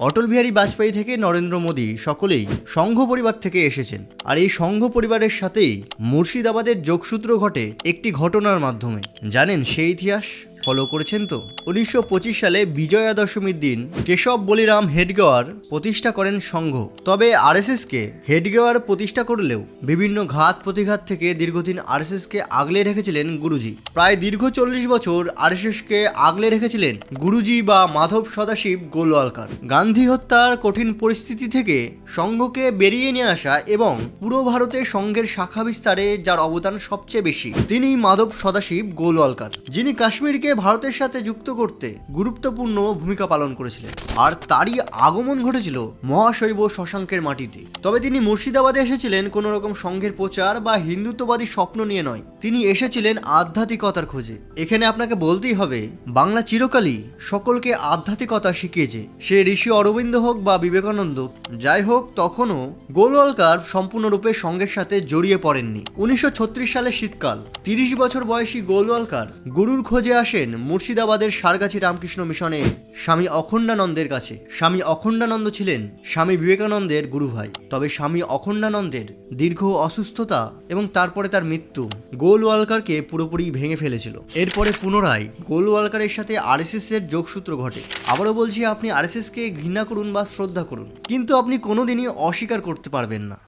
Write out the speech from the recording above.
অটল বিহারী বাজপেয়ী থেকে নরেন্দ্র মোদী সকলেই সংঘ পরিবার থেকে এসেছেন। আর এই সংঘ পরিবারের সাথেই মুর্শিদাবাদের যোগসূত্র ঘটে একটি ঘটনার মাধ্যমে। জানেন সেই ইতিহাস? ফলো করেছেন তো? উনিশশো পঁচিশ সালে বিজয়া দশমীর দিন কেশব বলিরাম হেডগেওয়ার প্রতিষ্ঠা করেন সংঘ। তবে আরএসএসকে হেডগেওয়ার প্রতিষ্ঠা করলেও বিভিন্ন ঘাত প্রতিঘাত থেকে দীর্ঘদিন আরএসএসকে আগলে রেখেছিলেন গুরুজি। প্রায় দীর্ঘ চল্লিশ বছর আরএসএসকে আগলে রেখেছিলেন গুরুজি বা মাধব সদাশিব গোলওয়ালকার। গান্ধী হত্যার কঠিন পরিস্থিতি থেকে সংঘকে বেরিয়ে নিয়ে আসা এবং পুরো ভারতে সংঘের শাখা বিস্তারে যার অবদান সবচেয়ে বেশি তিনি মাধব সদাশিব গোলওয়ালকার, যিনি কাশ্মীরকে ভারতের সাথে যুক্ত করতে গুরুত্বপূর্ণ ভূমিকা পালন করেছিলেন। আর তারই আগমন ঘটেছিল মহাশৈব শশাঙ্কের মাটিতে। তবে তিনি মুর্শিদাবাদে এসেছিলেন কোনো রকম সংঘের প্রচার বা হিন্দুত্ববাদী স্বপ্ন নিয়ে নয়। তিনি এসেছিলেন আধ্যাত্মিকতার খোঁজে। এখানে আপনাকে বলতেই হবে, বাংলা চিরকালই সকলকে আধ্যাত্মিকতা শিখিয়েছে। সে ঋষি অরবিন্দ হোক বা বিবেকানন্দ, যাই হোক, তখনও গোলওয়ালকার সম্পূর্ণরূপে সঙ্গের সাথে জড়িয়ে পড়েননি। উনিশশো ছত্রিশ সালে শীতকাল তিরিশ বছর বয়সী গোলওয়ালকার গুরুর খোঁজে আসেন মুর্শিদাবাদের সারগাছি রামকৃষ্ণ মিশনে স্বামী অখণ্ডানন্দের কাছে। স্বামী অখণ্ডানন্দ ছিলেন স্বামী বিবেকানন্দের গুরু ভাই। তবে স্বামী অখণ্ডানন্দের দীর্ঘ অসুস্থতা এবং তারপরে তার মৃত্যু গোলওয়ালকারকে পুরোপুরি ভেঙে ফেলেছিল। এরপরে পুনরায় গোলওয়ালকারের সাথে আরএসএস এর যোগসূত্র ঘটে। আবারও বলছি, আপনি আরএসএস কে ঘৃণা করুন বা শ্রদ্ধা করুন, কিন্তু আপনি কোনোদিনই অস্বীকার করতে পারবেন না।